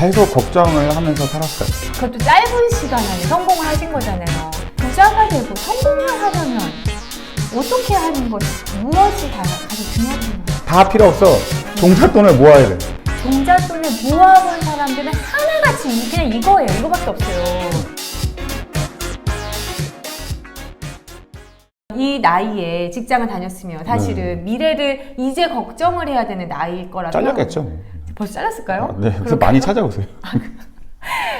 계속 걱정을 하면서 살았어요. 그것도 짧은 시간 안에 성공을 하신 거잖아요. 부자가 되고 성공을 하려면 어떻게 하는 것이 무엇이 다 가장 중요한가요? 다 필요 없어. 종잣돈을 모아야 돼. 종잣돈을 모아본 사람들은 하나같이 이- 그냥 이거예요. 이거밖에 없어요. 이 나이에 직장을 다녔으면 사실은 미래를 이제 걱정을 해야 되는 나이일 거라고. 잘렸겠죠. 벌써 잘렸을까요? 네, 그래서 많이 찾아오세요.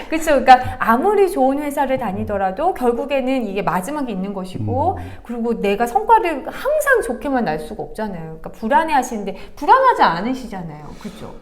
그렇죠. 그러니까 아무리 좋은 회사를 다니더라도 결국에는 이게 마지막에 있는 것이고 그리고 내가 성과를 항상 좋게만 날 수가 없잖아요. 그러니까 불안해 하시는데 불안하지 않으시잖아요. 그렇죠?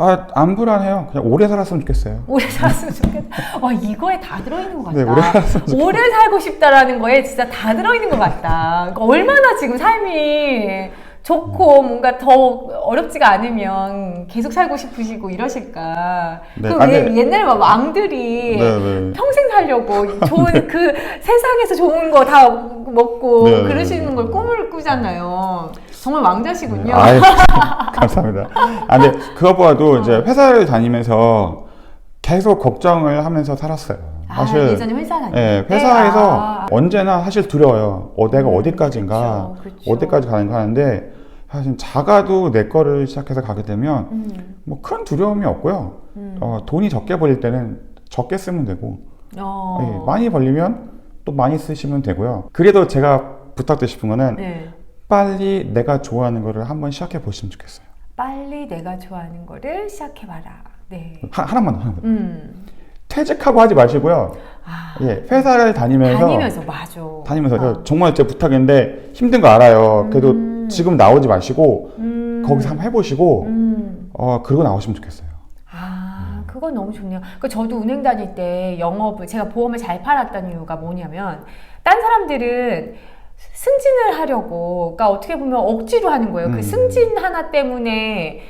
아, 안 불안해요. 그냥 오래 살았으면 좋겠어요. 오래 살았으면 좋겠다. 와 이거에 다 들어있는 것 같다. 네, 오래. 오래 살고 싶다라는 거에 진짜 다 들어있는 것 같다. 그러니까 얼마나 지금 삶이 좋고 뭔가 더 어렵지가 않으면 계속 살고 싶으시고 이러실까. 네, 그 아, 왜 네. 옛날 막 왕들이 네, 네. 평생 살려고 좋은 그 세상에서 좋은 거 다 먹고 네, 네, 그러시는 네. 걸 꿈을 꾸잖아요. 정말 왕자시군요. 아유, 감사합니다. 아, 근데 그것보다도 이제 회사를 다니면서 계속 걱정을 하면서 살았어요. 아, 사실 예전에 회사 다닐 예, 때? 회사에서 아. 언제나 사실 두려워요. 어, 내가 음, 어디까지인가, 그쵸, 그쵸. 어디까지 가는가 하는데 사실 작아도 내 거를 시작해서 가게 되면 음, 뭐큰 두려움이 없고요. 음. 어, 돈이 적게 벌릴 때는 적게 쓰면 되고 어. 예, 많이 벌리면 또 많이 쓰시면 되고요. 그래도 제가 부탁드리고 싶은 거는 네. 빨리 내가 좋아하는 거를 한번 시작해 보시면 좋겠어요. 빨리 내가 좋아하는 거를 시작해 봐라. 네. 하, 하나만 더, 하나만 더. 음. 퇴직하고 하지 마시고요. 아, 예, 회사를 다니면서 다니면서 맞아. 다니면서 아. 저 정말 제 부탁인데 힘든 거 알아요. 그래도 음. 지금 나오지 마시고 음. 거기서 한번 해보시고 음. 어 그러고 나오시면 좋겠어요. 아, 그건 너무 좋네요. 그 저도 은행 다닐 때 영업을 제가 보험을 잘 팔았다는 이유가 뭐냐면 딴 사람들은 승진을 하려고 그러니까 어떻게 보면 억지로 하는 거예요. 그 음. 승진 하나 때문에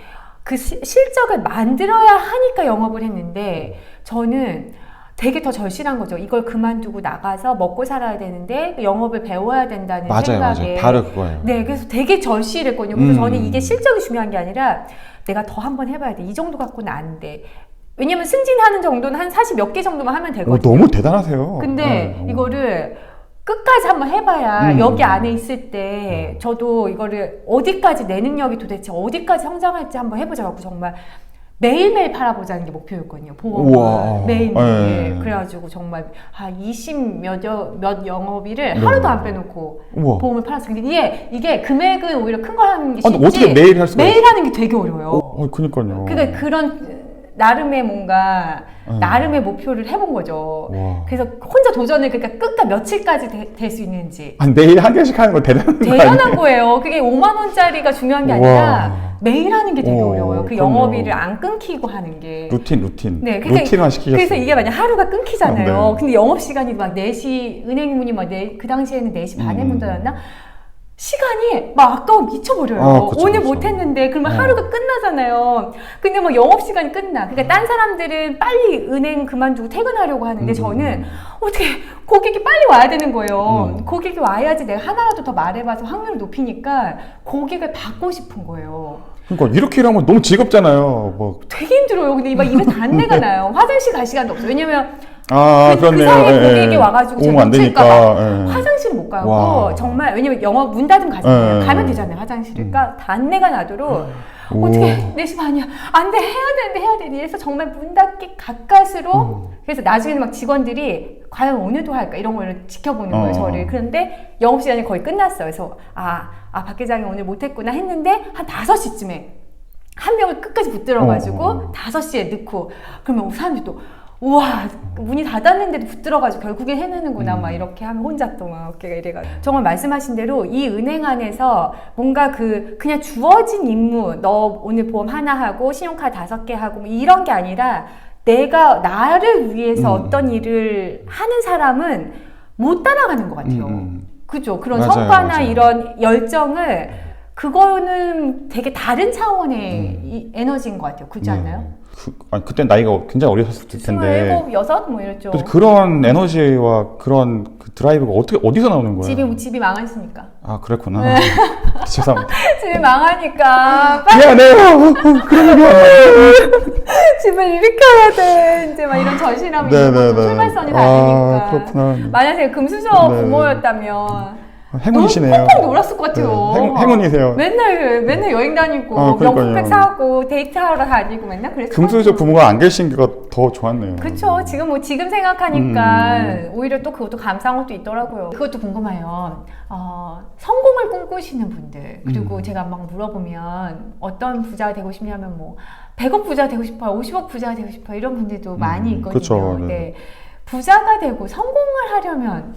그 시- 실적을 만들어야 하니까 영업을 했는데 저는 되게 더 절실한 거죠. 이걸 그만두고 나가서 먹고 살아야 되는데 영업을 배워야 된다는 생각에 그거예요. 네, 그래서 되게 절실했거든요. 그래서 음. 저는 이게 실적이 중요한 게 아니라 내가 더 한번 해봐야 돼. 이 정도 갖고는 안 돼. 왜냐면 승진하는 정도는 한 40 몇 개 정도만 하면 오, 되거든요. 너무 대단하세요. 근데 네, 어. 이거를 끝까지 한번 해봐야 음. 여기 안에 있을 때 저도 이거를 어디까지 내 능력이 도대체 어디까지 성장할지 한번 해보자 갖고 정말 매일매일 팔아보자는 게 목표였거든요. 보험을 우와. 매일매일. 네. 그래가지고 정말 한 20몇 몇 영업일을 네. 하루도 안 빼놓고 우와. 보험을 팔았어요. 근데 이게, 이게 금액은 오히려 큰 걸 하는 게 아, 쉽지 근데 어떻게 매일 할 수가 매일 하는 게 되게 어려워요. 어, 어, 그니까요. 그러니까 그런 나름의 뭔가 음. 나름의 목표를 해본 거죠. 와. 그래서 혼자 도전을 그러니까 끝까 며칠까지 될 수 있는지 아, 매일 한 개씩 하는 거 대단한 거 대단한? 거예요. 그게 5만 원짜리가 중요한 게 와. 아니라 매일 하는 게 되게 오, 어려워요. 그 그럼요. 영업일을 안 끊기고 하는 게. 루틴, 루틴. 네, 그러니까 루틴화 시키셨어요. 그래서 이게 만약 하루가 끊기잖아요. 아, 네. 근데 영업 시간이 막 4시 은행 문이 막 네, 그 당시에는 4시 반에 음. 문 닫았나? 시간이 막 아까워 미쳐버려요. 아, 그쵸, 오늘 그쵸. 못했는데 그러면 어. 하루가 끝나잖아요. 근데 뭐 영업 시간이 끝나. 그러니까 딴 사람들은 빨리 은행 그만두고 퇴근하려고 하는데 음. 저는 어떻게 고객이 빨리 와야 되는 거예요. 음. 고객이 와야지 내가 하나라도 더 말해봐서 확률을 높이니까 고객을 받고 싶은 거예요. 그러니까 이렇게 일하면 너무 즐겁잖아요. 뭐. 되게 힘들어요. 근데 막 입에 단내가 나요. 화장실 갈 시간도 없어요. 왜냐면 아, 그, 그 그렇네요. 사이에 예, 고객이 예. 와가지고 제가 오면 안 되니까. 봐 예. 화장실을 못 가고 와. 정말 왜냐면 영업 문 닫으면 가잖아요. 예. 가면 되잖아요 화장실을. 그러니까 단내가 나도록 오. 어떻게 4시 반이야. 안 돼 해야 되는데 해야 되는데 이래서 정말 문 닫기 가까스로 음. 그래서 나중에는 막 직원들이 과연 오늘도 할까 이런 걸 지켜보는 거예요 어. 저를. 그런데 영업시간이 거의 끝났어요. 그래서 아, 아 박 회장이 오늘 못했구나 했는데 한 5시쯤에 한 명을 끝까지 붙들어가지고 어. 5시에 넣고 그러면 사람들이 또 우와 문이 닫았는데도 붙들어가지고 결국엔 해내는구나 음. 막 이렇게 하면 혼자 또 막 어깨가 이래가지고 정말 말씀하신 대로 이 은행 안에서 뭔가 그 그냥 주어진 임무 너 오늘 보험 하나 하고 신용카드 다섯 개 하고 뭐 이런 게 아니라 내가 나를 위해서 음. 어떤 일을 하는 사람은 못 따라가는 것 같아요. 음, 음. 그죠? 그런 맞아요, 성과나 맞아요. 이런 열정을 그거는 되게 다른 차원의 음. 이 에너지인 것 같아요. 그렇지 않나요? 네. 그, 아니, 그때 나이가 굉장히 어리셨을 텐데. 스물일곱, 여섯 뭐 이랬죠. 근데 그런 에너지와 그런 그 드라이브가 어떻게 어디서 나오는 거예요? 집이 집이 망했으니까. 아 그랬구나. 죄송합니다. 집이 망하니까 미안해요. 그런 얘기 안 집을 일으켜야 돼. 이제 막 이런 절실함이 있는 거죠. 출발선이 다르니까. 아, 그렇구나. 만약에 금수저 네, 부모였다면 행운이시네요. 펑펑 놀았을 것 같아요. 네, 행, 행운이세요. 맨날 맨날 여행 다니고 아, 그러니까요. 명품백 사고 데이트하러 다니고 맨날 그랬을 것 금수저. 부모가 안 계신 게가 더 좋았네요. 그쵸. 지금 뭐 지금 생각하니까 음. 오히려 또 그것도 감사한 것도 있더라고요. 그것도 궁금해요. 어, 성공을 꿈꾸시는 분들 그리고 음. 제가 막 물어보면 어떤 부자가 되고 싶냐면 뭐 100억 부자 되고 싶어요, 50억 부자가 되고 싶어요 이런 분들도 많이 있거든요. 그쵸, 네. 네. 부자가 되고 성공을 하려면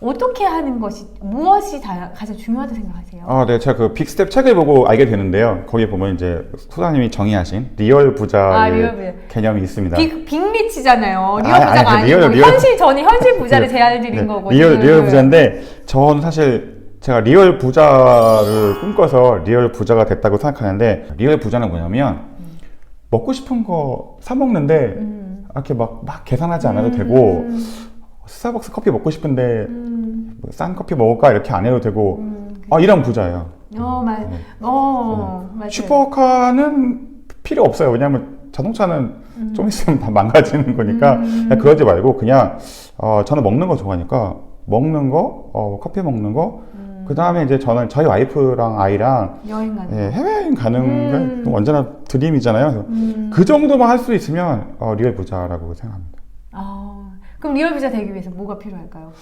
어떻게 하는 것이 무엇이 다, 가장 중요하다고 생각하세요? 아, 네, 제가 그 빅스텝 책을 보고 알게 되는데요. 거기 보면 이제 소장님이 정의하신 리얼 부자의 아, 리얼 부자. 개념이 있습니다. 빅, 빅리치잖아요. 리얼 아니, 부자가 아니, 아니, 리얼, 고 리얼. 현실 저는 현실 부자를 네. 제안을 드린 네, 거거든요. 리얼 리얼 부자인데 저는 사실 제가 리얼 부자를 꿈꿔서 리얼 부자가 됐다고 생각하는데 리얼 부자는 뭐냐면 먹고 싶은 거 사 먹는데 음. 이렇게 막, 막 계산하지 않아도 음. 되고 스타벅스 커피 먹고 싶은데 음. 뭐 싼 커피 먹을까 이렇게 안 해도 되고 음. 아 이런 부자예요. 어, 맞, 네. 어, 맞아요. 슈퍼카는 필요 없어요. 왜냐하면 자동차는 음. 좀 있으면 다 망가지는 거니까 음. 그러지 말고 그냥 어, 저는 먹는 거 좋아하니까 먹는 거, 어, 커피 먹는 거. 음. 그 다음에 이제 저는 저희 와이프랑 아이랑 여행 가는 예, 거. 해외여행 가는 음. 게 언제나 드림이잖아요. 음. 그 정도만 할 수 있으면 어, 리얼 부자라고 생각합니다. 아, 그럼 리얼 부자 되기 위해서 뭐가 필요할까요?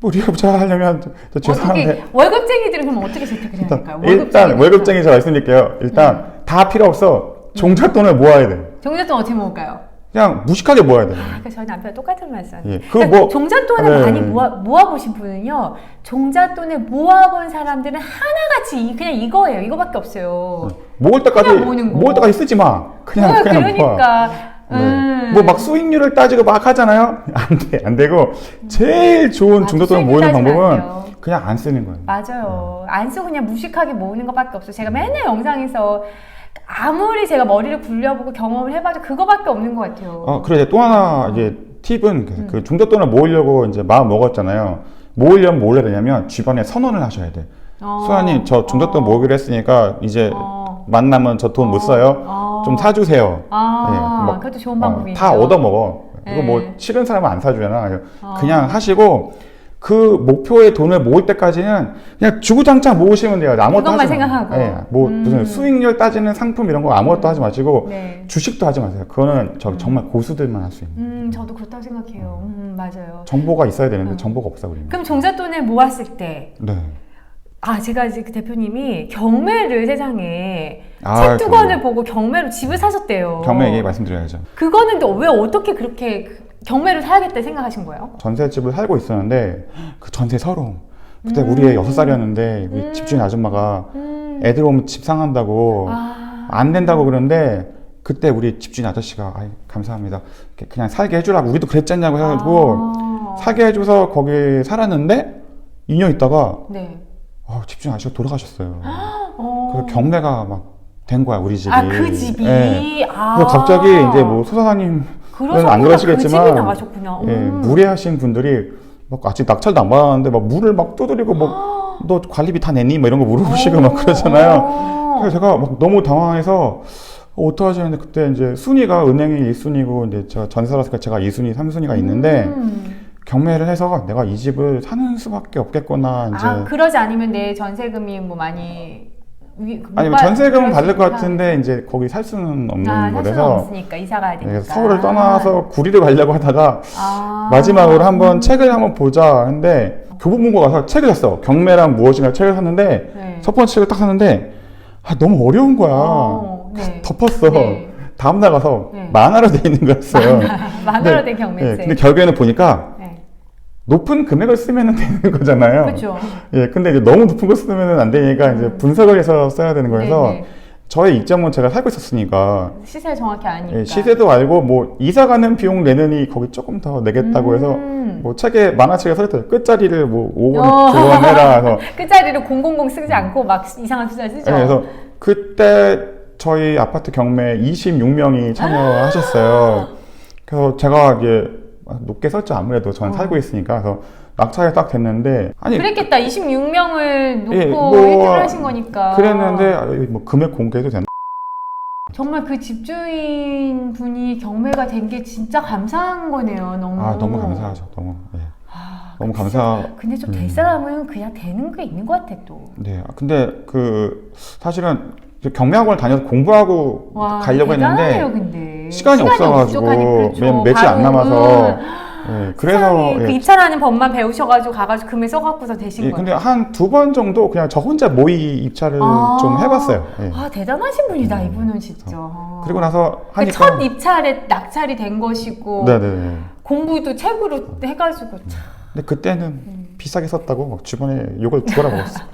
뭐 리얼 부자 하려면 저, 저 죄송한데 어떻게 월급쟁이들은 그럼 어떻게 재테크를 해야 될까요? 일단, 월급쟁이 제가 말씀드릴게요. 일단 음. 다 필요 없어. 종잣돈을 모아야 돼. 종잣돈 어떻게 모을까요? 그냥 무식하게 모아야 돼. 아, 그 저희 남편 똑같은 말씀. 예, 그 그러니까 뭐- 종잣돈을 네. 많이 모아 모아보신 분은요, 종잣돈을 모아본 사람들은 하나같이 이- 그냥 이거예요. 이거밖에 없어요. 모을 때까지 그냥. 모을 때까지 쓰지 마. 그냥 어, 그냥 모아. 그러니까. 음. 뭐막 수익률을 따지고 막 하잖아요. 안 돼, 안 되고 제일 좋은 아, 중도돈을 모으는 방법은. 그냥 안 쓰는 거예요. 맞아요. 안 쓰고 그냥 무식하게 모으는 것밖에 없어요. 제가 맨날 영상에서 아무리 제가 머리를 굴려보고 경험을 해봐도 그거밖에 없는 것 같아요. 어, 그래 또 하나 이제 팁은 그- 음. 그 중도돈을 모으려고 이제 마음 먹었잖아요. 모으려면 뭘 해야 되냐면 주변에 선언을 하셔야 돼. 어. 수아님 저 중도돈 어. 모으기로 했으니까 이제 어. 만나면 저 돈못 어. 써요. 어. 좀 사주세요. 아, 예, 막, 그것도 좋은 어, 방법이에요. 다 얻어 먹어. 이거 예. 뭐 싫은 사람은 안 사주잖아. 어. 그냥 하시고 그 목표의 돈을 모을 때까지는 그냥 주구장창 모으시면 돼요. 아무것도 그것만 하지 마. 생각하고. 예, 뭐 음. 무슨 수익률 따지는 상품 이런 거 아무것도 하지 마시고 네. 주식도 하지 마세요. 그거는 저 정말 고수들만 할 수 있는. 음, 저도 그렇다고 생각해요. 음, 맞아요. 정보가 있어야 되는데 음. 정보가 없어 우리는. 그럼 종잣돈을 모았을 때, 네. 아, 제가 이제 그 대표님이 경매를 세상에 아, 책두 권을 보고 경매로 집을 사셨대요. 경매 얘기 말씀드려야죠. 그거는 또왜 어떻게 그렇게 그 경매를 사야겠다 생각하신 거예요? 전세집을 살고 있었는데 그 전세 서러움. 그때 음. 우리 애 여섯 살이었는데 우리 음. 집주인 아줌마가 음. 애들 오면 집 상한다고 아, 안 된다고 그러는데 그때 우리 집주인 아저씨가 아이, 감사합니다. 이렇게 그냥 살게 해주라고 우리도 그랬잖냐고 해가지고 아. 살게 해줘서 거기 살았는데 2년 있다가 네. 어, 집주인 아저씨가 돌아가셨어요. 어. 그래서 경매가 막 된 거야 우리 집이. 아, 그 집이. 예. 아. 그래서 갑자기 이제 뭐 그러셨구나. 안 그러시겠지만 그 집이 나가셨구나. 예, 음. 무례하신 분들이 막 아직 낙찰도 안 받았는데 막 물을 막 두드리고 뭐 너 관리비 다 냈니? 뭐 이런 거 물어보시고 막 그러잖아요. 어. 그래서 제가 막 너무 당황해서 어, 어떡하지 했는데 그때 이제 순위가 은행이 1순위고 이제 제가 전세라서 제가 2순위, 3순위가 있는데 음. 경매를 해서 내가 이 집을 사는 수밖에 없겠구나 이제 아, 그러지 않으면 내 전세금이 뭐 많이 위, 아니 뭐 받- 전세금은 받을 수 것. 같은데 이제 거기 살 수는 없는 아, 살 수는 거라서 없으니까 이사 가야 되니까. 예, 서울을 떠나서 구리를 가려고 하다가 아. 마지막으로 한번 책을 한번 보자 했는데 교보문고 가서 책을 샀어 경매랑 무엇인가 책을 샀는데 네. 첫 번째 책을 딱 샀는데 아, 너무 어려운 거야 어, 네. 덮었어 네. 다음 날 가서 네. 만화로 돼 있는 거였어요 만화로 네. 된 경매세. 예, 근데 결국에는 보니까 네. 높은 금액을 쓰면 되는 거잖아요 그렇죠. 예, 근데 이제 너무 높은 거 쓰면 안 되니까 이제 분석을 해서 써야 되는 거여서 음. 네네. 저의 이점은 제가 살고 있었으니까 시세 정확히 아니까. 예, 시세도 알고 뭐 이사 가는 비용 내느니 거기 조금 더 내겠다고 해서 음. 뭐 책에 만화책에 써있더라고요 끝자리를 뭐 5원 어. 9원 해라 해서 끝자리를 000 쓰지 않고 막 이상한 숫자 쓰죠. 예, 그래서 그때 저희 아파트 경매 26명이 참여하셨어요. 그래서 제가 이제 높게 썼죠 아무래도 저는 어. 살고 있으니까 그래서 낙찰이 딱 됐는데 아니 그랬겠다. 26명을 놓고 예, 뭐, 혜택을 하신 거니까. 그랬는데 아, 뭐 금액 공개해도 되나? 정말 그 집주인 분이 경매가 된 게 진짜 감사한 거네요. 너무. 아 너무 감사하죠. 너무 예. 아, 너무 감사. 근데 좀될 음. 사람은 그냥 되는 게 있는 것 같아 또. 네. 아, 근데 그 사실은 경매학원을 다녀서 공부하고 와, 가려고 했는데 근데. 시간이 없어가지고 부족하니 그렇죠. 몇- 며칠 안 남아서 음, 예, 그래서 그 예, 입찰하는 법만 배우셔가지고 가가지고 금에 써갖고서 되신 예, 거예요. 근데 한 두 번 정도 그냥 저 혼자 모의 입찰을 아. 좀 해봤어요. 예. 아 대단하신 분이다 음, 이분은 진짜. 그리고 나서 그 하니까 첫 입찰에 낙찰이 된 것이고 네네. 공부도 책으로 해가지고 참. 근데 그때는 음. 비싸게 썼다고 막 주변에 욕을 죽어라 먹었어.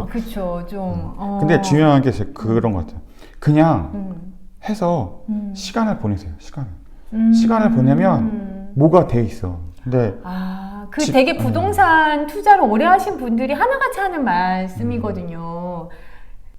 아, 그쵸 좀. 어. 음. 근데 중요한 게 제- 그런 것 같아요. 그냥 음, 해서 음, 시간을 보내세요. 시간을. 음. 시간을 보내면 뭐가 돼 있어. 근데 아, 그 집- 되게 음. 부동산 투자를 오래 하신 분들이 하나같이 하는 말씀이거든요.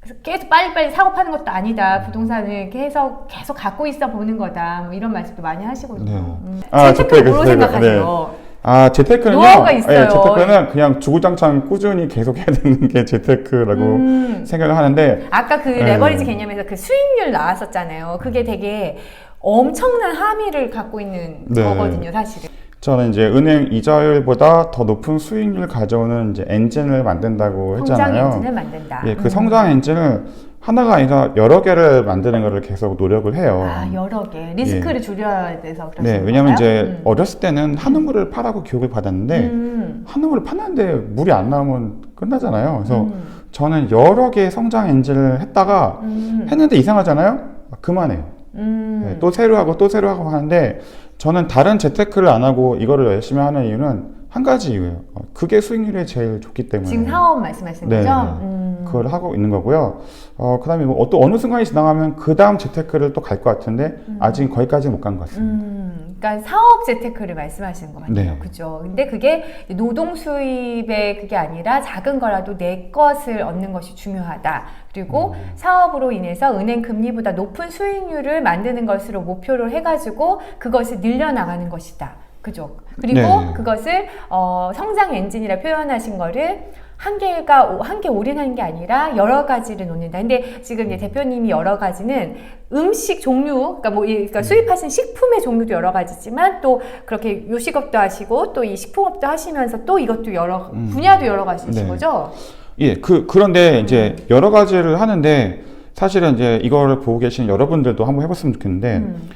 그래서 계속 빨리빨리 사고 파는 것도 아니다. 부동산을 이렇게 해서 계속 갖고 있어 보는 거다. 뭐 이런 말씀도 많이 하시거든요. 네. 음. 아, 재테크를 재테크, 뭐로 생각하세요? 아 재테크는요. 노하우가 있어요. 예, 재테크는 그냥 주구장창 꾸준히 계속 해야 되는 게 재테크라고 음. 생각을 하는데 아까 그 네. 레버리지 개념에서 그 수익률 나왔었잖아요. 그게 되게 엄청난 함의를 갖고 있는 네. 거거든요, 사실은. 저는 이제 은행 이자율보다 더 높은 수익률 가져오는 이제 엔진을 만든다고 성장 했잖아요. 엔진을 만든다. 예, 그 음. 성장 엔진을 하나가 아니라 여러 개를 만드는 거를 계속 노력을 해요. 아, 여러 개. 리스크를 줄여야 돼서 그렇죠. 네, 왜냐면 이제 어렸을 때는 한 우물을 파라고 교육을 받았는데 음. 한 우물을 팠는데 물이 안 나오면 끝나잖아요. 그래서 음. 저는 여러 개의 성장 엔진을 했다가 음. 했는데 이상하잖아요. 아, 그만해요. 음. 네, 또 새로 하고 또 새로 하고 하는데 저는 다른 재테크를 안 하고 이거를 열심히 하는 이유는 한 가지 이유예요. 어, 그게 수익률이 제일 좋기 때문에 지금 사업 말씀하시는 네, 거죠? 네. 음. 그걸 하고 있는 거고요. 어, 그 다음에 뭐 또 어느 순간이 지나가면 그 다음 재테크를 또 갈 것 같은데 아직 거기까지 못 간 것 같습니다. 음, 그러니까 사업 재테크를 말씀하시는 것 같아요. 네. 그죠? 근데 그게 노동 수입의 그게 아니라 작은 거라도 내 것을 얻는 것이 중요하다. 그리고 음. 사업으로 인해서 은행 금리보다 높은 수익률을 만드는 것으로 목표를 해가지고 그것을 늘려나가는 것이다. 그죠? 그리고 네. 그것을 어, 성장 엔진이라 표현하신 거를 한 개가 한 개 올인하는 게 아니라 여러 가지를 놓는다. 근데 지금 이제 대표님이 여러 가지는 음식 종류, 그러니까 뭐 이- 그러니까 수입하신 식품의 종류도 여러 가지지만 또 그렇게 요식업도 하시고 또 이 식품업도 하시면서 또 이것도 여러 음. 분야도 여러 가지신 네. 거죠. 예, 그, 그런데 이제 음. 여러 가지를 하는데 사실은 이제 이거를 보고 계신 여러분들도 한번 해봤으면 좋겠는데 음.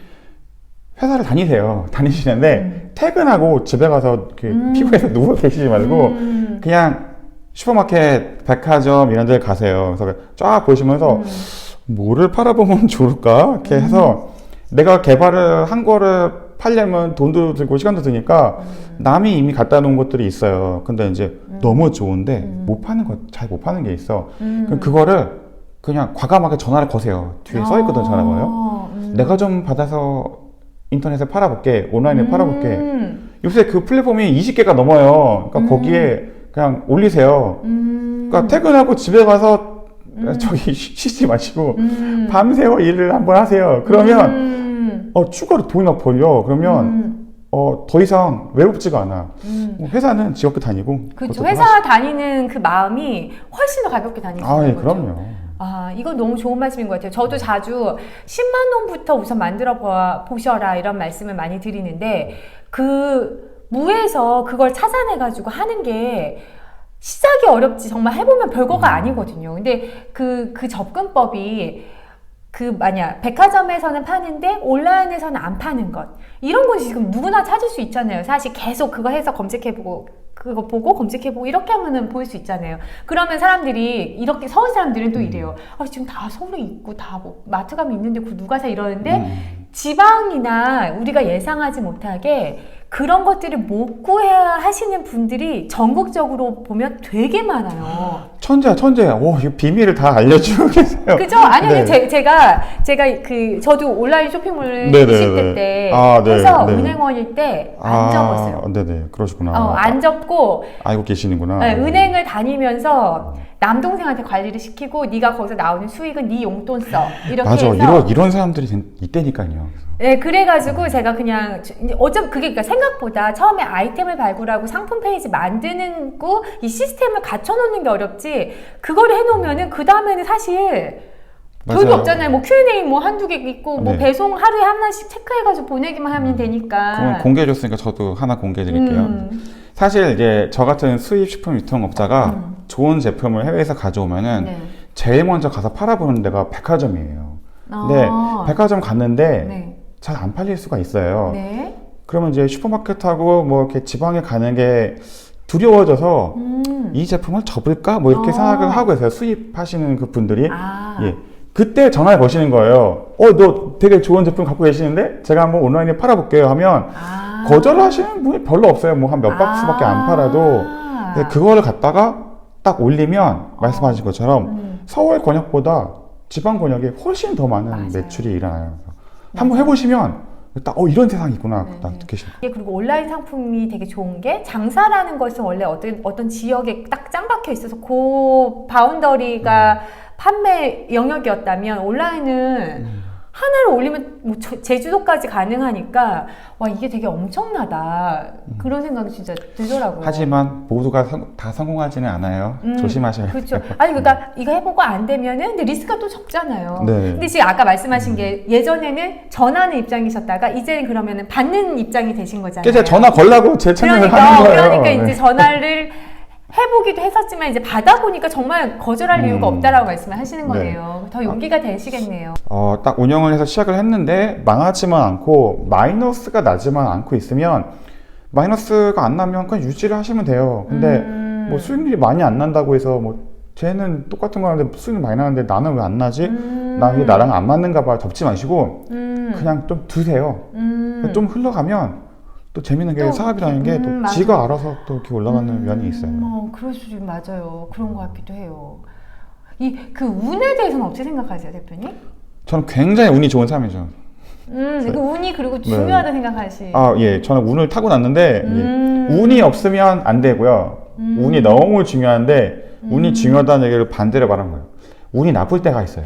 회사를 다니세요. 다니시는데 음. 퇴근하고 집에 가서 이렇게 음. 피부에서 누워 계시지 말고 음. 그냥 슈퍼마켓, 백화점 이런 데 가세요. 그래서 쫙 보시면서 음. 뭐를 팔아보면 좋을까? 이렇게 해서 내가 개발을 한 거를 팔려면 돈도 들고 시간도 드니까 남이 이미 갖다 놓은 것들이 있어요. 근데 이제 너무 좋은데 음. 못 파는 거, 잘 못 파는 게 있어. 음. 그럼 그거를 그냥 과감하게 전화를 거세요. 뒤에 써 있거든, 전화가요. 어, 음. 내가 좀 받아서 인터넷에 팔아볼게. 온라인에 음. 팔아볼게. 요새 그 플랫폼이 20개가 넘어요. 그러니까 음. 거기에 그냥 올리세요. 음. 그러니까 퇴근하고 집에 가서 음. 저기 쉬- 쉬지 마시고 음. 밤새워 일을 한번 하세요. 그러면 음. 어, 추가로 돈이 막 벌려. 그러면 음. 어, 더 이상 외롭지가 않아. 음. 뭐 회사는 직업도 다니고. 그렇죠. 회사 다니는 그 마음이 훨씬 더 가볍게 다닐 수 아, 예, 거죠. 그럼요. 아, 이거 너무 좋은 말씀인 것 같아요. 저도 자주 10만 원부터 우선 만들어 봐- 보셔라 이런 말씀을 많이 드리는데 그 무에서 그걸 찾아내 가지고 하는 게 시작이 어렵지 정말 해보면 별거가 아니거든요. 근데 그, 그 접근법이 그 만약 백화점에서는 파는데 온라인에서는 안 파는 것 이런 건 지금 누구나 찾을 수 있잖아요. 사실 계속 그거 해서 검색해보고 그거 보고 검색해보고 이렇게 하면은 보일 수 있잖아요. 그러면 사람들이 이렇게 서울 사람들은 또 이래요. 아, 지금 다 서울에 있고 다 뭐 마트 가면 있는데 그 누가 사 이러는데 음. 지방이나 우리가 예상하지 못하게 그런 것들을 못 구해야 하시는 분들이 전국적으로 보면 되게 많아요. 천재야, 천재야. 오, 이거 비밀을 다 알려주고 계세요. 그죠? 아니요, 네. 제, 제가, 제가 그, 저도 온라인 쇼핑몰을 네, 네, 20대 네. 때 아, 네, 해서 네. 은행원일 때안 접었어요. 네네. 그러시구나. 어, 안 접고, 알고 계시는구나. 네, 은행을 다니면서 남동생한테 관리를 시키고 네가 거기서 나오는 수익은 네 용돈 써 이렇게 맞아 해서 이런 이런 사람들이 된- 있다니까요. 네, 그래가지고 제가 그냥 어쩜 그게 그러니까 생각보다 처음에 아이템을 발굴하고 상품 페이지 만드는 거 이 시스템을 갖춰놓는 게 어렵지 그거를 해놓으면은 그 다음에는 사실 별게 맞아요. 없잖아요. 뭐 Q&A 뭐 한두 개 있고 뭐 네. 배송 하루에 하나씩 체크해가지고 보내기만 하면 되니까. 그럼 공개해줬으니까 저도 하나 공개해드릴게요. 음, 사실 이제 저 같은 수입 식품 유통업자가 음. 좋은 제품을 해외에서 가져오면은 네. 제일 먼저 가서 팔아보는 데가 백화점이에요. 근데 아, 백화점 갔는데 네. 잘 안 팔릴 수가 있어요. 네. 그러면 이제 슈퍼마켓하고 뭐 이렇게 지방에 가는 게 두려워져서 음. 이 제품을 접을까 뭐 이렇게 아. 생각을 하고 있어요. 수입하시는 그 분들이. 아. 예. 그때 전화를 거시는 거예요. 어, 너 되게 좋은 제품 갖고 계시는데 제가 한번 온라인에 팔아볼게요 하면 아. 거절을 하시는 분이 별로 없어요. 뭐 한 몇 박스밖에 안 팔아도. 아. 근데 그거를 갖다가 딱 올리면 말씀하신 것처럼 음. 서울 권역보다 지방 권역이 훨씬 더 많은 맞아요. 매출이 일어나요. 한번 해보시면 딱 어 이런 세상이 있구나 네, 딱 거예요. 이게 그리고 온라인 상품이 되게 좋은 게 장사라는 것은 원래 어떤 어떤 지역에 딱 짱박혀 있어서 그 바운더리가 음. 판매 영역이었다면 온라인은 하나를 올리면 뭐 저- 제주도까지 가능하니까 와 이게 되게 엄청나다 그런 생각이 진짜 들더라고요. 음. 하지만 모두가 성- 다 성공하지는 않아요. 음, 조심하셔야 돼요. 그렇죠. 아니 그러니까 이거 해보고 안 되면은 근데 리스크가 또 적잖아요. 네. 근데 지금 아까 말씀하신 게 예전에는 전하는 입장이셨다가 이제는 그러면은 받는 입장이 되신 거잖아요. 그래서 전화 걸라고 제 채널을 그러니까 하는 거예요. 그러니까 네. 이제 전화를 해보기도 했었지만 이제 받아보니까 정말 거절할 이유가 음. 없다라고 말씀을 하시는 네. 거네요. 더 용기가 되시겠네요. 어, 딱 운영을 해서 시작을 했는데 망하지만 않고 마이너스가 나지만 않고 있으면 마이너스가 안 나면 그냥 유지를 하시면 돼요. 근데 음. 뭐 수익률이 많이 안 난다고 해서 뭐 쟤는 똑같은 거 하는데 수익이 많이 나는데 나는 왜 안 나지? 음. 나 이게 나랑 안 맞는가 봐 접지 마시고 음. 그냥 좀 두세요. 음. 좀 흘러가면 또 재밌는 게 또 사업이라는 게 또 음, 맞아. 지가 알아서 또 이렇게 올라가는 음, 면이 있어요. 어, 그럴 수 있- 맞아요. 그런 것 같기도 해요. 이 그 운에 대해서는 어떻게 생각하세요, 대표님? 저는 굉장히 운이 좋은 사람이죠. 음, 그 운이 그리고 중요하다 생각하시. 네. 아, 예. 저는 운을 타고 났는데 예. 음. 운이 없으면 안 되고요. 음. 운이 너무 중요한데 운이 중요하다는 얘기를 반대로 말한 거예요. 운이 나쁠 때가 있어요.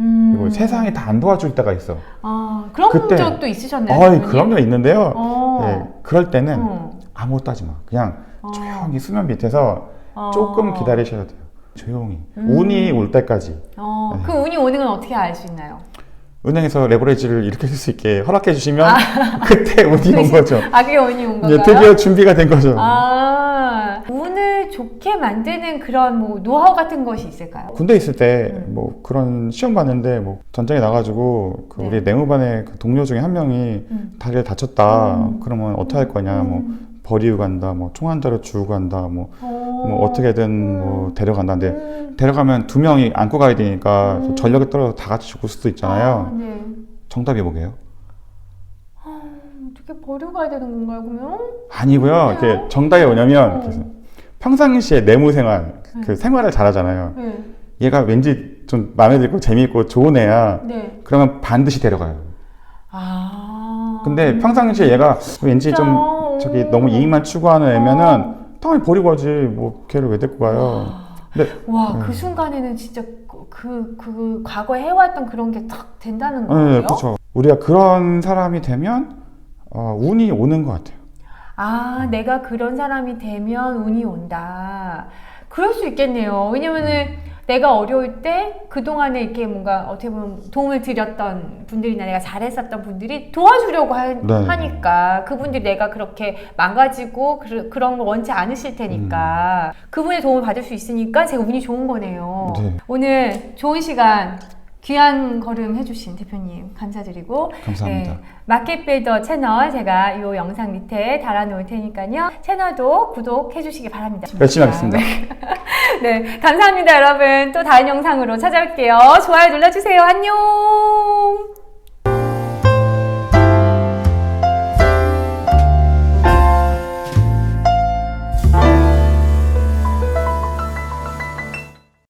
음. 그리고 세상이 다 안 도와줄 때가 있어. 아, 그런 그때- 적도 있으셨나요? 어이, 대표님? 그럼요 있는데요. 어. 예, 그럴 때는 어. 아무것도 하지 마. 그냥 어. 조용히 수면 밑에서 어. 조금 기다리셔야 돼요. 조용히. 음. 운이 올 때까지. 어, 네. 그 운이 오는 건 어떻게 알 수 있나요? 은행에서 레버리지를 쓸수 있게 허락해 주시면 그때 운이 온 거죠. 아, 그게 운이 온 건가요? 예, 드디어 준비가 된 거죠. 아, 좋게 만드는 그런 뭐 노하우 같은 것이 있을까요? 군대 있을 때뭐 그런 시험 봤는데 뭐 전장에 나가지고 그 네. 우리 내무반의 그 동료 중에 한 명이 음. 다리를 다쳤다. 음. 그러면 어떻게 할 거냐? 뭐 버리고 간다. 뭐 총 한 자루 주고 간다. 뭐, 어. 뭐 어떻게든 뭐 데려간다. 근데 음. 데려가면 두 명이 안고 가야 되니까 음. 전력이 떨어져 다 같이 죽을 수도 있잖아요. 아, 네. 정답이 뭐게요? 아, 어떻게 버려가야 되는 건가요, 그러면? 아니고요. 이게 정답이 뭐냐면 어. 평상시에 내무 생활 그 생활을 잘하잖아요. 네. 얘가 왠지 좀 마음에 들고 재미있고 좋은 애야. 네. 그러면 반드시 데려가요. 아. 근데 평상시에 얘가 왠지 좀? 저기 오. 너무 이익만 추구하는 애면은 어. 당연히 버리고 가지 뭐 걔를 왜 데리고 가요 근데 와, 음. 그 순간에는 진짜 그, 그, 그 과거에 해왔던 그런 게 딱 된다는 거예요? 네, 그렇죠 우리가 그런 사람이 되면 어, 운이 오는 것 같아요 아, 내가 그런 사람이 되면 운이 온다. 그럴 수 있겠네요. 왜냐면은 내가 어려울 때 그동안에 이렇게 뭔가 어떻게 보면 도움을 드렸던 분들이나 내가 잘했었던 분들이 도와주려고 하, 네. 니까 그분들이 내가 그렇게 망가지고 그, 거 원치 않으실 테니까 그분의 도움을 받을 수 있으니까 제가 운이 좋은 거네요. 네. 오늘 좋은 시간 귀한 걸음 해주신 대표님 감사드리고 감사합니다 네, 마켓빌더 채널 제가 이 영상 밑에 달아놓을 테니까요. 채널도 구독해 주시기 바랍니다. 열심히 하겠습니다 네, 감사합니다, 여러분. 또 다른 영상으로 찾아올게요. 좋아요 눌러주세요. 안녕!